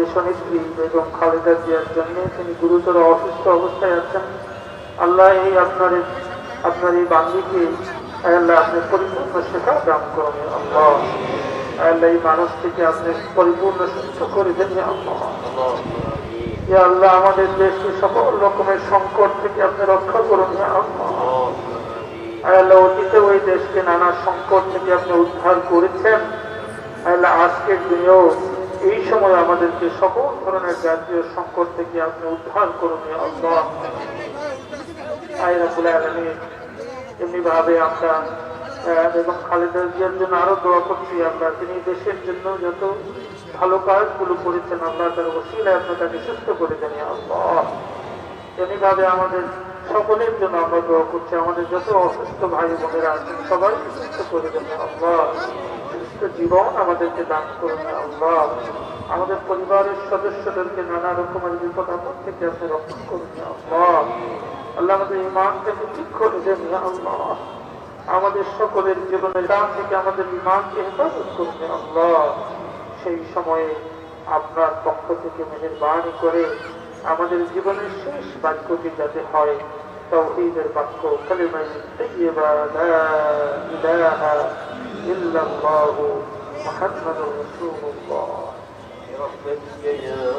দেশনেত্রী বেগম খালেদা জিয়ার জন্য তিনি গুরুতর অসুস্থ অবস্থায় আছেন। আল্লাহ এই আপনার আপনার এই বাঙ্গিকে আল্লাহ আপনি পরিপূর্ণ শেখা দান করুন। আল্লাহ আল্লাহ এই মানুষটিকে আপনি পরিপূর্ণ সুস্থ করে দেন আল্লাহ। আল্লাহ, আমাদের দেশকে সকল রকমের সংকট থেকে আপনি রক্ষা করুন আল্লাহ। অতীতে ওই দেশকে নানা সংকট থেকে আপনি উদ্ধার করেছেন। আল্লাহ, আজকের দিনেও এই সময় আমাদেরকে সকল ধরনের জাতীয় সংকট থেকে আপনি উদ্ধার করুন এমনি ভাবে আমরা এবং খালেদা জিয়ার জন্য আরও দোয়া করছি আমরা। তিনি দেশের জন্য যত ভালো কাজগুলো করেছেন আমরা তার ওসিলায় আপনি তাকে সুস্থ করে দেন আল্লাহ। এমনি ভাবে আমাদের সকলের জন্য আমরা দোয়া করছি। আমাদের যত অসুস্থ ভাই বোনেরা আছেন, সবাই সুস্থ করে দেন আল্লাহ। সুস্থ জীবন আমাদেরকে দান করুন আল্লাহ। আমাদের পরিবারের সদস্যদেরকে নানা রকমের বিপদ আপদ থেকে আপনি রক্ষা করুন আল্লাহ। আল্লাহ আমাদের ইমানটাকে ঠিক করে দেন আল্লাহ। আমাদের সকলের জীবনের দান থেকে আমাদের ইমানকে হেফাজত করুন আল্লাহ। সেই সময়ে আপনার পক্ষ থেকে মেহেরবানি করে আমাদের জীবনের শেষ বাক্যটি যাতে হয়, তৌহিদের বাক্য কালিমাই তাইয়্যিবা إلا الله محمد رسول الله. برحمتك يا